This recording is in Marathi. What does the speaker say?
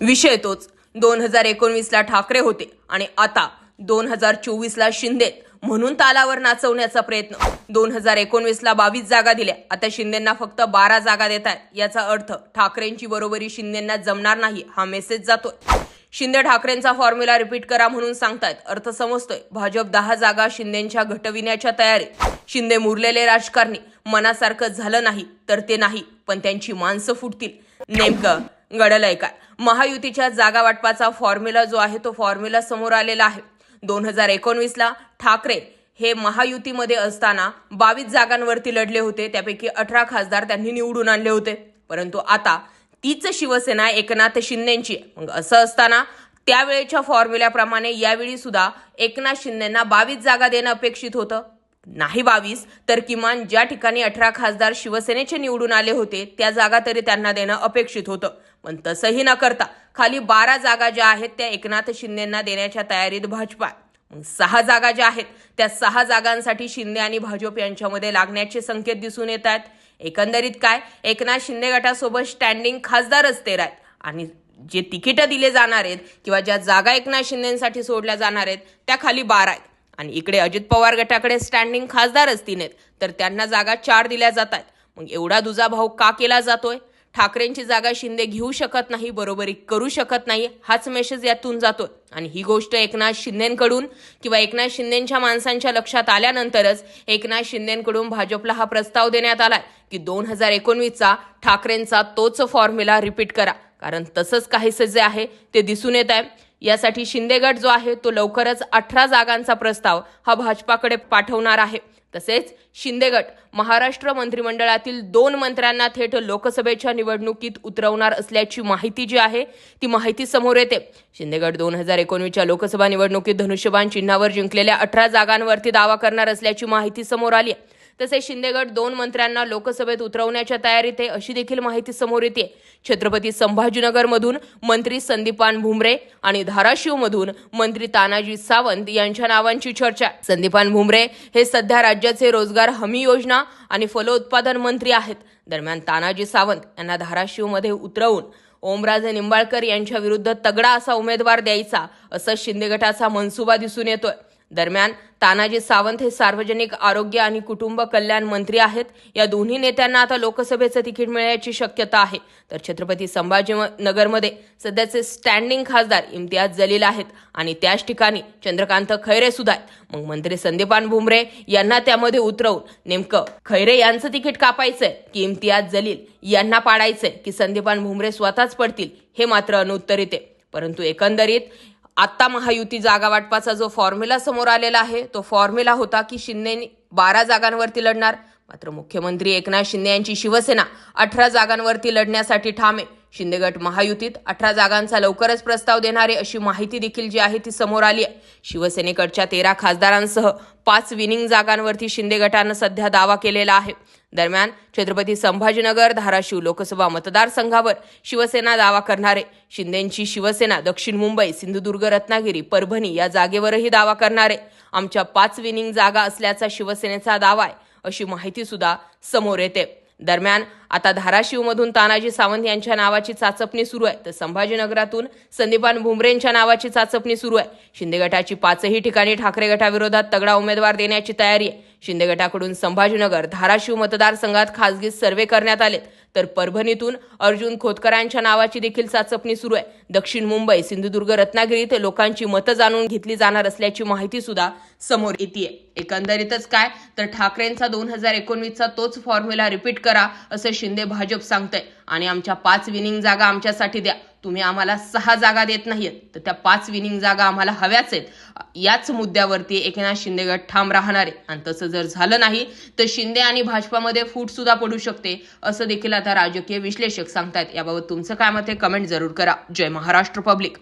विषय तोच. दोन हजार एकोणवीसला ठाकरे होते आणि आता दोन हजार चोवीसला शिंदे म्हणून तालावर नाचवण्याचा प्रयत्न. दोन हजार एकोणवीसला बावीस जागा दिल्या. आता शिंदेना फक्त बारा जागा देत आहेत. याचा अर्थ ठाकरेंची बरोबरी शिंदेना जमणार नाही हा मेसेज जातोय. शिंदे ठाकरेंचा फॉर्म्युला रिपीट करा म्हणून सांगतायत. अर्थ समजतोय. भाजप दहा जागा शिंदेच्या घटविण्याच्या तयारीत. शिंदे मुरलेले राजकारणी. मनासारखं झालं नाही तर ते नाही पण त्यांची माणसं फुटतील. नेमकं घडलंय काय? महायुतीच्या जागा वाटपाचा फॉर्म्युला जो आहे तो फॉर्म्युला समोर आलेला आहे. दोन हजार एकोणवीसला ठाकरे हे महायुतीमध्ये असताना बावीस जागांवरती लढले होते. त्यापैकी अठरा खासदार त्यांनी निवडून आणले होते. परंतु आता तीच शिवसेना एकनाथ शिंदेची. मग असं असताना त्यावेळेच्या फॉर्म्युल्याप्रमाणे यावेळी सुद्धा एकनाथ शिंदेना बावीस जागा देणं अपेक्षित होतं. नाही बावीस तर किमान ज्या ठिकाणी अठरा खासदार शिवसेनेचे निवडून आले होते त्या जागा तरी त्यांना देणं अपेक्षित होतं. पण तसंही न करता खाली बारा जागा ज्या आहेत त्या एकनाथ शिंदेंना देण्याच्या तयारीत भाजपा मग सहा जागा ज्या आहेत त्या सहा जागांसाठी शिंदे आणि भाजप यांच्यामध्ये लागण्याचे संकेत दिसून येत आहेत. एकंदरीत काय एकनाथ शिंदे गटासोबत स्टँडिंग खासदारच तेरा आहेत. आणि जे तिकीटं दिले जाणार आहेत किंवा ज्या जागा एकनाथ शिंदेसाठी सोडल्या जाणार आहेत त्या खाली बारा आहेत. आणि इकडे अजित पवार गटाकडे स्टँडिंग खासदारच तीन आहेत. तर त्यांना जागा चार दिल्या जात आहेत. मग एवढा दुजाभाव का केला जातोय? ठाकरेंची जागा शिंदे घेऊ शकत नाही बरोबरी करू शकत नाही हाच मेसेज यातून जातो. आणि ही गोष्ट एकनाथ शिंदेकडून किंवा एकनाथ शिंदेच्या माणसांच्या लक्षात आल्यानंतरच एकनाथ शिंदेकडून भाजपला हा प्रस्ताव देण्यात आलाय की दोन हजार एकोणवीसचा ठाकरेंचा तोच फॉर्म्युला रिपीट करा. कारण तसंच काहीसं जे आहे ते दिसून येत आहे. यासाठी शिंदे गट जो आहे तो लवकरच अठरा जागांचा प्रस्ताव हा भाजपाकडे पाठवणार आहे. तसेच शिंदे गट महाराष्ट्र मंत्रिमंडळातील दोन मंत्र्यांना थेट लोकसभेच्या निवडणुकीत उतरवणार असल्याची माहिती जी आहे ती माहिती समोर येते. शिंदेगड दोन हजार एकोणवीसच्या लोकसभा निवडणुकीत धनुष्यबाण चिन्हावर जिंकलेल्या अठरा जागांवरती दावा करणार असल्याची माहिती समोर आली आहे. तसेच शिंदेगड दोन मंत्र्यांना लोकसभेत उतरवण्याच्या तयारीत आहे अशी देखील माहिती समोर येते. छत्रपती संभाजीनगरमधून मंत्री संदीपान भुमरे आणि धाराशिवमधून मंत्री तानाजी सावंत यांच्या नावांची चर्चा. संदीपान भुमरे हे सध्या राज्याचे रोजगार हमी योजना आणि फलोत्पादन मंत्री आहेत. दरम्यान तानाजी सावंत यांना धाराशिवमध्ये उतरवून ओमराजे निंबाळकर यांच्या विरुद्ध तगडा असा उमेदवार द्यायचा असं शिंदे गटाचा मनसुबा दिसून येतोय. दरम्यान तानाजी सावंत हे सार्वजनिक आरोग्य आणि कुटुंब कल्याण मंत्री आहेत. या दोन्ही नेत्यांना आता लोकसभेचं तिकीट मिळण्याची शक्यता आहे. तर छत्रपती संभाजीनगरमध्ये सध्याचे स्टँडिंग खासदार इम्तियाज जलील आहेत आणि त्याच ठिकाणी चंद्रकांत खैरे सुद्धा आहेत. मग मंत्री संदीपान भुमरे यांना त्यामध्ये उतरवून नेमकं खैरे यांचं तिकीट कापायचंय की इम्तियाज जलील यांना पाडायचंय की संदीपान भुमरे स्वतःच पडतील हे मात्र अनुत्तरित आहे परंतु एकंदरीत आत्ता महायुती जागा वाटपाचा जो फॉर्म्युला समोर आलेला आहे तो फॉर्म्युला होता की शिंदे बारा जागांवरती लढणार. मात्र मुख्यमंत्री एकनाथ शिंदे यांची शिवसेना अठरा जागांवरती लढण्यासाठी ठाम आहे. शिंदे गट महायुतीत अठरा जागांचा लवकरच प्रस्ताव देणारे अशी माहिती देखील जी आहे ती समोर आली आहे. शिवसेनेकडच्या तेरा खासदारांसह पाच विनिंग जागांवरती शिंदे गटानं सध्या दावा केलेला आहे. दरम्यान छत्रपती संभाजीनगर धाराशिव लोकसभा मतदारसंघावर शिवसेना दावा करणारे शिंदेंची शिवसेना दक्षिण मुंबई सिंधुदुर्ग रत्नागिरी परभणी या जागेवरही दावा करणारे आमच्या पाच विनिंग जागा असल्याचा शिवसेनेचा दावा आहे अशी माहिती सुद्धा समोर येते. दरम्यान आता धाराशिवमधून तानाजी सावंत यांच्या नावाची चाचपणी सुरू आहे. तर संभाजीनगरातून संदीपान भुमरेंच्या नावाची चाचपणी सुरू आहे. शिंदे गटाची पाचही ठिकाणी ठाकरे गटाविरोधात तगडा उमेदवार देण्याची तयारी आहे. शिंदे गटाकडून संभाजीनगर धाराशिव मतदारसंघात खासगी सर्वे करण्यात आलेत. तर परभणीतून अर्जुन खोतकरांच्या नावाची देखील चाचपणी सुरू आहे. दक्षिण मुंबई सिंधुदुर्ग रत्नागिरीत लोकांची मतं जाणून घेतली जाणार असल्याची माहिती सुद्धा समोर येते एकंदरीतच काय? तर ठाकरेंचा दोन हजार एकोणवीसचा तोच फॉर्म्युला रिपीट करा असं शिंदे भाजप सांगतंय. आणि आमच्या पाच विनिंग जागा आमच्यासाठी द्या. तुम्ही आम्हाला सहा जागा देत नाहीत तर त्या पाच विनिंग जागा आम्हाला हव्याच आहेत. याच मुद्द्यावरती एकनाथ शिंदे गट ठाम राहणार आहे. आणि तसं जर झालं नाही तर शिंदे आणि भाजपामध्ये फूट सुद्धा पडू शकते असं देखील आता राजकीय विश्लेषक सांगतायत. याबाबत तुमचं काय मत आहे कमेंट जरूर करा. जय महाराष्ट्र पब्लिक